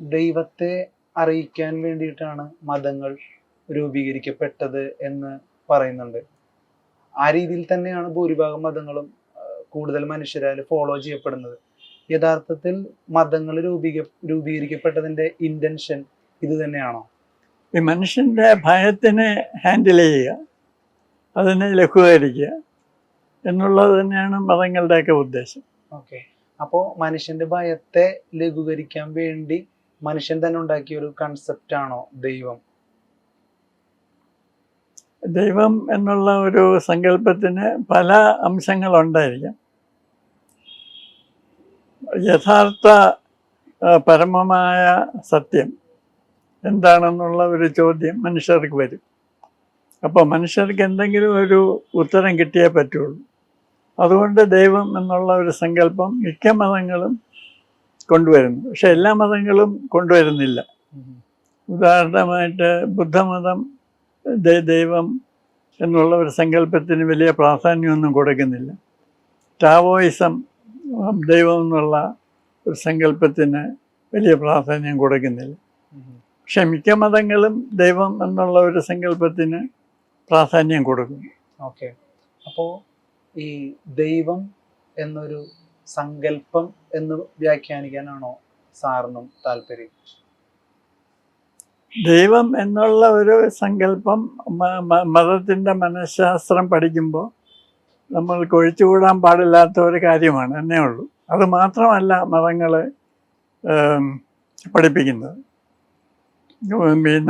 ദൈവത്തെ അറിയിക്കാൻ വേണ്ടിയിട്ടാണ് മതങ്ങൾ രൂപീകരിക്കപ്പെട്ടത് എന്ന് പറയുന്നുണ്ട്. ആ രീതിയിൽ തന്നെയാണ് ഭൂരിഭാഗം മതങ്ങളും കൂടുതൽ മനുഷ്യരാൽ ഫോളോ ചെയ്യപ്പെടുന്നത്. യഥാർത്ഥത്തിൽ മതങ്ങൾ രൂപീക രൂപീകരിക്കപ്പെട്ടതിന്റെ ഇന്റൻഷൻ ഇത് തന്നെയാണോ? ഈ മനുഷ്യന്റെ ഭയത്തിനെ ഹാൻഡിൽ ചെയ്യുക അതിനെ ലഘൂകരിക്കുക എന്നുള്ളത് തന്നെയാണ് മതങ്ങളുടെയൊക്കെ ഉദ്ദേശം. ഓക്കെ. അപ്പോൾ മനുഷ്യന്റെ ഭയത്തെ ലഘൂകരിക്കാൻ വേണ്ടി മനുഷ്യൻ തന്നെ ഉണ്ടാക്കിയ ഒരു കൺസെപ്റ്റ് ആണോ ദൈവം? ദൈവം എന്നുള്ള ഒരു സങ്കല്പത്തിന് പല അംശങ്ങളുണ്ടായിരിക്കാം. യഥാർത്ഥ പരമമായ സത്യം എന്താണെന്നുള്ള ഒരു ചോദ്യം മനുഷ്യർക്ക് വരും. അപ്പോൾ മനുഷ്യർക്ക് എന്തെങ്കിലും ഒരു ഉത്തരം കിട്ടിയേ പറ്റുള്ളൂ. അതുകൊണ്ട് ദൈവം എന്നുള്ള ഒരു സങ്കല്പം മിക്ക മതങ്ങളും കൊണ്ടുവരുന്നു. പക്ഷെ എല്ലാ മതങ്ങളും കൊണ്ടുവരുന്നില്ല. ഉദാഹരണമായിട്ട് ബുദ്ധമതം ദൈവം എന്നുള്ള ഒരു സങ്കല്പത്തിന് വലിയ പ്രാധാന്യമൊന്നും കൊടുക്കുന്നില്ല. ടാവോയിസം ദൈവം എന്നുള്ള ഒരു സങ്കല്പത്തിന് വലിയ പ്രാധാന്യം കൊടുക്കുന്നില്ല. പക്ഷെ മിക്ക മതങ്ങളും ദൈവം എന്നുള്ള ഒരു സങ്കല്പത്തിന് പ്രാധാന്യം കൊടുക്കുന്നു. ഓക്കെ. അപ്പോൾ ഈ ദൈവം എന്നൊരു സങ്കല്പം എന്ന് വ്യാഖ്യാനിക്കാനാണോ സാറിനും താല്പര്യം? ദൈവം എന്നുള്ള ഒരു സങ്കല്പം മതത്തിന്റെ മനഃശാസ്ത്രം പഠിക്കുമ്പോൾ നമ്മൾ കൊഴിച്ചുകൂടാൻ പാടില്ലാത്ത ഒരു കാര്യമാണ് എന്നേ ഉള്ളൂ. അത് മാത്രമല്ല മതങ്ങൾ പഠിപ്പിക്കുന്നത്.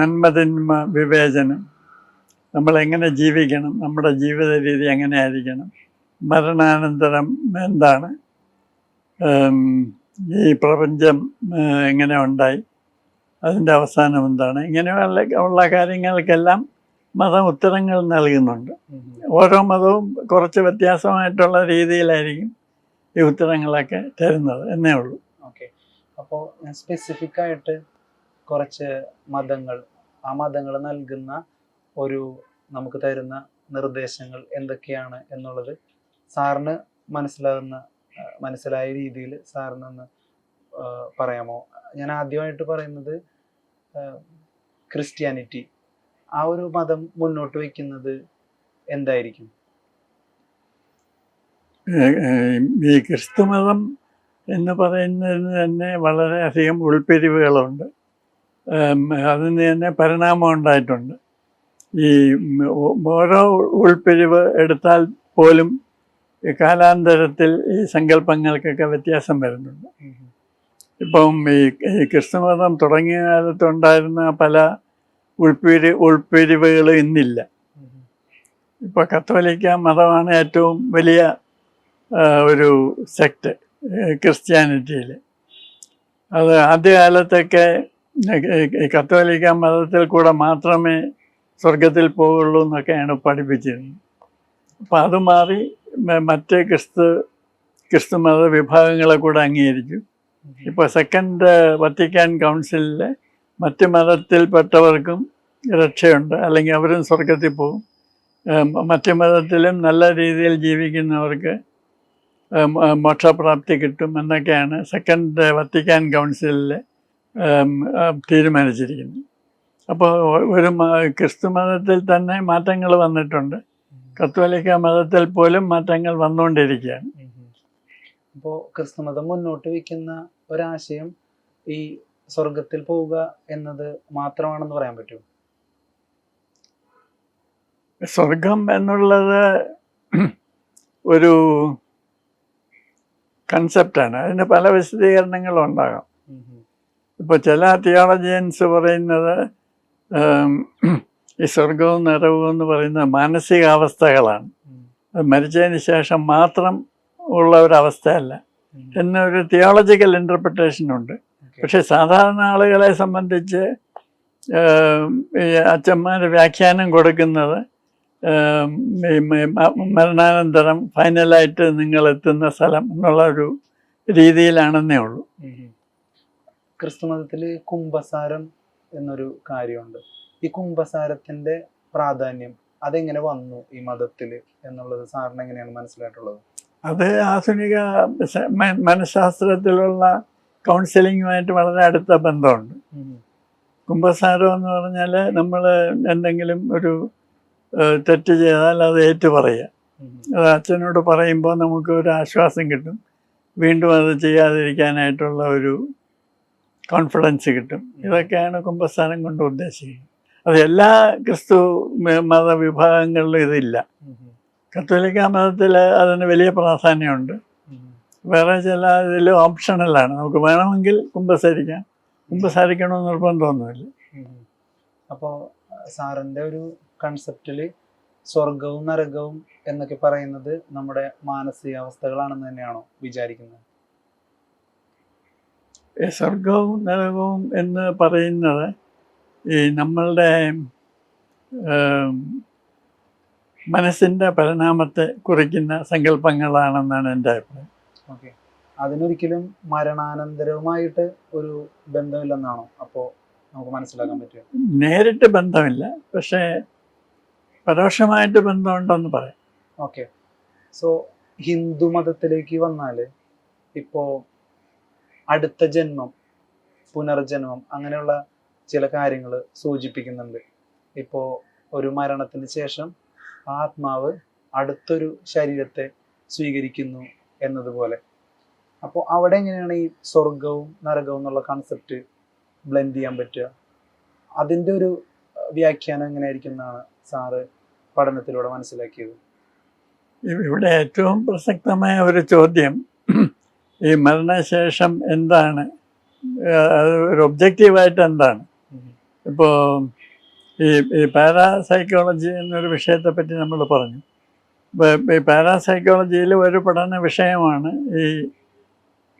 നന്മതിന്മ വിവേചനം നമ്മളെങ്ങനെ ജീവിക്കണം നമ്മുടെ ജീവിത രീതി എങ്ങനെ ആയിരിക്കണം മരണാനന്തരം എന്താണ് ഈ പ്രപഞ്ചം എങ്ങനെ ഉണ്ടായി? അതിന്റെ അവസാനം എന്താണ്? ഇങ്ങനെയുള്ള ഉള്ള കാര്യങ്ങൾക്കെല്ലാം മതം ഉത്തരങ്ങൾ നൽകുന്നുണ്ട്. ഓരോ മതവും കുറച്ച് വ്യത്യാസമായിട്ടുള്ള രീതിയിലായിരിക്കും ഈ ഉത്തരങ്ങളൊക്കെ തരുന്നത് എന്നേ ഉള്ളൂ. ഓക്കെ. അപ്പോൾ സ്പെസിഫിക് ആയിട്ട് കുറച്ച് മതങ്ങൾ ആ മതങ്ങൾ നൽകുന്ന ഒരു നമുക്ക് തരുന്ന നിർദ്ദേശങ്ങൾ എന്തൊക്കെയാണ് എന്നുള്ളത് സാറിന് മനസ്സിലാകുന്ന മനസ്സിലായ രീതിയിൽ സാറിനൊന്ന് പറയാമോ? ഞാൻ ആദ്യമായിട്ട് പറയുന്നത് ക്രിസ്ത്യാനിറ്റി. ആ ഒരു മതം മുന്നോട്ട് വയ്ക്കുന്നത് എന്തായിരിക്കും? ഈ ക്രിസ്തു ഈ ക്രിസ്തുമതം എന്ന് പറയുന്നതിന് തന്നെ വളരെയധികം ഉൾപ്പിരിവുകളുണ്ട്. അതിന് തന്നെ പരിണാമം ഉണ്ടായിട്ടുണ്ട്. ഈ ഓരോ ഉൾപ്പിരിവ് എടുത്താൽ പോലും കാലാന്തരത്തിൽ ഈ സങ്കല്പങ്ങൾക്കൊക്കെ വ്യത്യാസം വരുന്നുണ്ട്. ഇപ്പം ഈ ക്രിസ്തുമതം തുടങ്ങിയ കാലത്തുണ്ടായിരുന്ന പല ഉൾപ്പിരി ഉൾപ്പിരിവുകൾ ഇന്നില്ല. ഇപ്പോൾ കത്തോലിക്ക മതമാണ് ഏറ്റവും വലിയ ഒരു സെക്ട് ക്രിസ്ത്യാനിറ്റിയിൽ അത് ആദ്യകാലത്തൊക്കെ കത്തോലിക്ക മതത്തിൽ കൂടെ മാത്രമേ സ്വർഗത്തിൽ പോകുള്ളൂ എന്നൊക്കെയാണ് പഠിപ്പിച്ചിരുന്നത്. അപ്പം അത് മാറി മറ്റ് ക്രിസ്തു ക്രിസ്തു മത വിഭാഗങ്ങളെ കൂടെ അംഗീകരിച്ചു ഇപ്പോൾ സെക്കൻഡ് വത്തിക്കാൻ കൗൺസിലിൽ മറ്റ് മതത്തിൽപ്പെട്ടവർക്കും രക്ഷയുണ്ട്. അല്ലെങ്കിൽ അവരും സ്വർഗത്തിൽ പോകും. മറ്റ് മതത്തിലും നല്ല രീതിയിൽ ജീവിക്കുന്നവർക്ക് മോക്ഷപ്രാപ്തി കിട്ടും എന്നൊക്കെയാണ് സെക്കൻഡ് വത്തിക്കാൻ കൗൺസിലിൽ തീരുമാനിച്ചിരിക്കുന്നത്. അപ്പോൾ ഒരു ക്രിസ്തു മതത്തിൽ തന്നെ മാറ്റങ്ങൾ വന്നിട്ടുണ്ട്. കത്തോലിക്ക മതത്തിൽ പോലും മാറ്റങ്ങൾ വന്നുകൊണ്ടിരിക്കുകയാണ്. അപ്പോൾ ക്രിസ്തുമതം മുന്നോട്ട് വയ്ക്കുന്ന ഒരാശയം ഈ സ്വർഗത്തിൽ പോവുക എന്നത് മാത്രമാണെന്ന് പറയാൻ പറ്റുമോ? സ്വർഗം എന്നുള്ളത് ഒരു കൺസെപ്റ്റാണ് അതിന് പല വിശദീകരണങ്ങളും ഉണ്ടാകാം. ഇപ്പോൾ ചില തിയോളജിയൻസ് പറയുന്നത് ഈ സ്വർഗവും നരകവും എന്ന് പറയുന്നത് മാനസികാവസ്ഥകളാണ്. അത് മരിച്ചതിന് ശേഷം മാത്രം ഉള്ള ഒരവസ്ഥയല്ല. എന്നൊരു തിയോളജിക്കൽ ഇന്റർപ്രിട്ടേഷൻ ഉണ്ട്. പക്ഷെ സാധാരണ ആളുകളെ സംബന്ധിച്ച് അച്ഛന്മാർ വ്യാഖ്യാനം കൊടുക്കുന്നത് മരണാനന്തരം ഫൈനലായിട്ട് നിങ്ങൾ എത്തുന്ന സ്ഥലം എന്നുള്ള ഒരു രീതിയിലാണെന്നേ ഉള്ളൂ. ക്രിസ്തുമതത്തിൽ കുംഭസാരം എന്നൊരു കാര്യമുണ്ട്. ഈ കുംഭസാരത്തിന്റെ പ്രാധാന്യം അതെങ്ങനെ വന്നു ഈ മതത്തിൽ എന്നുള്ളത് സാറിന് എങ്ങനെയാണ് മനസ്സിലായിട്ടുള്ളത്? അത് ആധുനിക മനഃശാസ്ത്രത്തിലുള്ള കൗൺസിലിങ്ങുമായിട്ട് വളരെ അടുത്ത ബന്ധമുണ്ട്. കുംഭസാരം എന്ന് പറഞ്ഞാൽ നമ്മൾ എന്തെങ്കിലും ഒരു തെറ്റ് ചെയ്താൽ അത് ഏറ്റു പറയുക അത് അച്ഛനോട് പറയുമ്പോൾ നമുക്ക് ഒരു ആശ്വാസം കിട്ടും. വീണ്ടും അത് ചെയ്യാതിരിക്കാനായിട്ടുള്ള ഒരു കോൺഫിഡൻസ് കിട്ടും. ഇതൊക്കെയാണ് കുംഭസ്ഥാനം കൊണ്ട് ഉദ്ദേശിക്കുന്നത്. അത് എല്ലാ ക്രിസ്തു മതവിഭാഗങ്ങളിലും ഇതില്ല. കത്തോലിക്ക മതത്തിൽ അതിന് വലിയ പ്രാധാന്യമുണ്ട്. വേറെ ചില ഇതിൽ ഓപ്ഷണലാണ്. നമുക്ക് വേണമെങ്കിൽ കുമ്പസാരിക്കാം. കുമ്പസാരിക്കണമെന്ന് നിർബന്ധമൊന്നുമില്ല. അപ്പോൾ സാറിന്റെ ഒരു കൺസെപ്റ്റിൽ സ്വർഗവും നരകവും എന്നൊക്കെ പറയുന്നത് നമ്മുടെ മാനസികാവസ്ഥകളാണെന്ന് തന്നെയാണോ വിചാരിക്കുന്നത്? സ്വർഗവും നരകവും എന്ന് പറയുന്നത് ഈ നമ്മളുടെ മനസ്സിന്റെ പരിണാമത്തെ കുറിക്കുന്ന സങ്കല്പങ്ങളാണെന്നാണ് എന്റെ അഭിപ്രായം. ഓക്കെ. അതിനൊരിക്കലും മരണാനന്തരവുമായിട്ട് ഒരു ബന്ധമില്ലെന്നാണോ അപ്പോൾ നമുക്ക് മനസ്സിലാക്കാൻ പറ്റുക? നേരിട്ട് ബന്ധമില്ല. പക്ഷേ പരോക്ഷമായിട്ട് ബന്ധമുണ്ടെന്ന് പറയാം. ഓക്കെ. സോ ഹിന്ദു മതത്തിലേക്ക് വന്നാൽ ഇപ്പോൾ അടുത്ത ജന്മം പുനർജന്മം അങ്ങനെയുള്ള ചില കാര്യങ്ങൾ സൂചിപ്പിക്കുന്നുണ്ട്. ഇപ്പോൾ ഒരു മരണത്തിന് ശേഷം ആത്മാവ് അടുത്തൊരു ശരീരത്തെ സ്വീകരിക്കുന്നു എന്നതുപോലെ. അപ്പോൾ അവിടെ എങ്ങനെയാണ് ഈ സ്വർഗവും നരകവും എന്നുള്ള കൺസെപ്റ്റ് ബ്ലെൻഡ് ചെയ്യാൻ പറ്റുക? അതിന്റെ ഒരു വ്യാഖ്യാനം എങ്ങനെയായിരിക്കും എന്നാണ് സാറ് പഠനത്തിലൂടെ മനസ്സിലാക്കിയത്? ഇവിടെ ഏറ്റവും പ്രസക്തമായ ഒരു ചോദ്യം. ഈ മരണശേഷം എന്താണ്? ഒരു ഒബ്ജക്റ്റീവായിട്ട് എന്താണ്? ഇപ്പോൾ ഈ ഈ പാരാസൈക്കോളജി എന്നൊരു വിഷയത്തെപ്പറ്റി നമ്മൾ പറഞ്ഞു. ഈ പാരാസൈക്കോളജിയിൽ ഒരു പഠന വിഷയമാണ് ഈ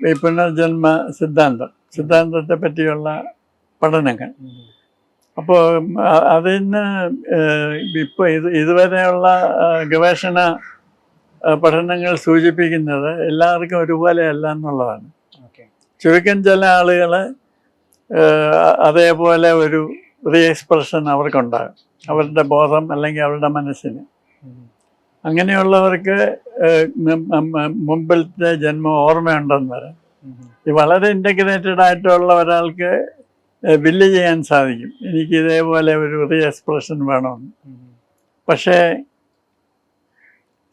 ഈ പുനർജന്മ സിദ്ധാന്തം. സിദ്ധാന്തത്തെ പറ്റിയുള്ള പഠനങ്ങൾ അപ്പോൾ അതിന് ഇപ്പോൾ ഇത് ഇതുവരെയുള്ള ഗവേഷണ പഠനങ്ങൾ സൂചിപ്പിക്കുന്നത് എല്ലാവർക്കും ഒരുപോലെയല്ല എന്നുള്ളതാണ്. ചുരുക്കം ചില ആളുകൾ അതേപോലെ ഒരു റീ എക്സ്പ്രഷൻ അവർക്കുണ്ടാകും. അവരുടെ ബോധം അല്ലെങ്കിൽ അവരുടെ മനസ്സിന്. അങ്ങനെയുള്ളവർക്ക് മുമ്പിലത്തെ ജന്മം ഓർമ്മയുണ്ടെന്ന് വരാം ഈ വളരെ ഇന്റഗ്രേറ്റഡ് ആയിട്ടുള്ള ഒരാൾക്ക് ബില്ല് ചെയ്യാൻ സാധിക്കും. എനിക്ക് ഇതേപോലെ ഒരു റീ എക്സ്പ്രഷൻ വേണമെന്ന്. പക്ഷേ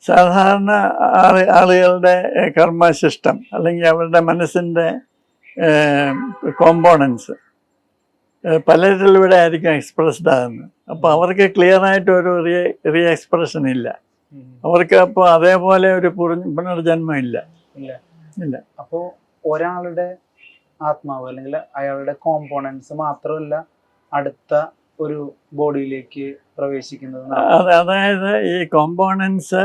സാധാരണ ആൾ ആളുകളുടെ കർമ്മശിഷ്ടം അല്ലെങ്കിൽ അവരുടെ മനസ്സിന്റെ കോമ്പോണൻസ് പലരിലൂടെ ആയിരിക്കും എക്സ്പ്രസ്ഡ് ആകുന്നത്. അപ്പോൾ അവർക്ക് ക്ലിയർ ആയിട്ട് ഒരു റീ റീ എക്സ്പ്രഷൻ ഇല്ല അവർക്ക് അപ്പോൾ അതേപോലെ ഒരു പുനർജന്മം ഇല്ല. ഇല്ല. അപ്പോൾ അപ്പോ ഒരാളുടെ ആത്മാവ് അല്ലെങ്കിൽ അയാളുടെ കോമ്പോണൻസ് മാത്രമല്ല അടുത്ത ഒരു ബോഡിയിലേക്ക് പ്രവേശിക്കുന്നത് അത് അതായത് ഈ കോമ്പോണൻസ്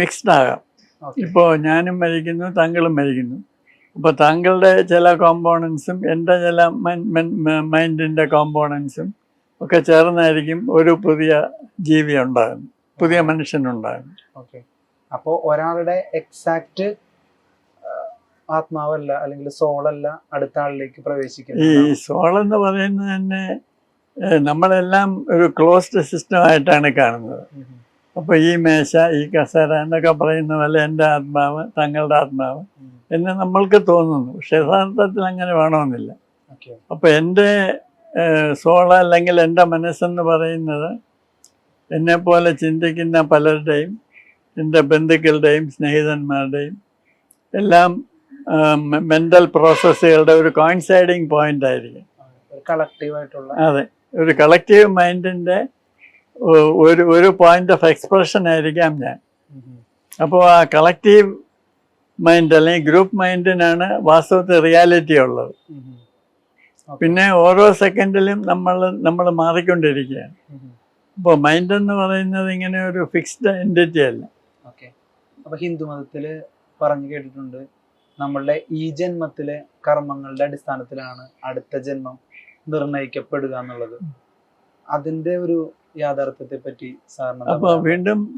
മിക്സ്ഡ് ആകാം. ഇപ്പോൾ ഞാനും മരിക്കുന്നു താങ്കളും മരിക്കുന്നു. അപ്പോൾ താങ്കളുടെ ചില കോമ്പോണൻസും എന്റെ ചില മൈൻഡിന്റെ കോമ്പോണൻസും ഒക്കെ ചേർന്നായിരിക്കും ഒരു പുതിയ ജീവി ഉണ്ടാകുന്നത് പുതിയ മനുഷ്യനുണ്ടാകുന്നത് ഓക്കെ. അപ്പോൾ ഒരാളുടെ എക്സാക്റ്റ് ആത്മാവല്ല അല്ലെങ്കിൽ സോളല്ല അടുത്ത ആളിലേക്ക് ഈ സോൾ എന്ന് പറയുന്നത് തന്നെ നമ്മളെല്ലാം ഒരു ക്ലോസ്ഡ് സിസ്റ്റമായിട്ടാണ് കാണുന്നത്. അപ്പോൾ ഈ മേശ ഈ കസേര എന്നൊക്കെ പറയുന്ന പോലെ എന്റെ ആത്മാവ് തങ്ങളുടെ ആത്മാവ്. എന്ന് നമ്മൾക്ക് തോന്നുന്നു. പക്ഷെ യഥാർത്ഥത്തിൽ അങ്ങനെ വേണമെന്നില്ല. അപ്പൊ അപ്പോൾ എന്റെ സോള അല്ലെങ്കിൽ എന്റെ മനസ്സെന്ന് പറയുന്നത് എന്നെപ്പോലെ ചിന്തിക്കുന്ന പലരുടെയും എന്റെ ബന്ധുക്കളുടെയും സ്നേഹിതന്മാരുടെയും എല്ലാം മെന്റൽ പ്രോസസ്സുകളുടെ ഒരു കോൺസൈഡിങ് പോയിന്റ് ആയിരിക്കും. ഒരു കളക്റ്റീവ് ആയിട്ടുള്ള. അതെ. ഒരു കളക്റ്റീവ് മൈൻഡിന്റെ ഒരു ഒരു പോയിന്റ് ഓഫ് എക്സ്പ്രഷൻ ആയിരിക്കാം ഞാൻ. അപ്പോൾ ആ കളക്റ്റീവ് മൈൻഡ് അല്ലെങ്കിൽ ഗ്രൂപ്പ് മൈൻഡിനാണ് വാസ്തവത്തിൽ റിയാലിറ്റി ഉള്ളത്. പിന്നെ ഓരോ സെക്കൻഡിലും നമ്മൾ നമ്മൾ മാറിക്കൊണ്ടിരിക്കുകയാണ്. അപ്പോൾ മൈൻഡ് എന്ന് പറയുന്നത് ഇങ്ങനെ ഒരു ഫിക്സ്ഡ് എന്റിറ്റി അല്ല. ഓക്കെ. അപ്പോൾ ഹിന്ദു മതത്തിൽ പറഞ്ഞു കേട്ടിട്ടുണ്ട് നമ്മളുടെ ഈ ജന്മത്തിലെ കർമ്മങ്ങളുടെ അടിസ്ഥാനത്തിലാണ് അടുത്ത ജന്മം നിർണയിക്കപ്പെടുക എന്നുള്ളത്. അതിന്റെ ഒരു യാഥാർത്ഥ്യത്തെ പറ്റി സാറിന് അപ്പോൾ വീണ്ടും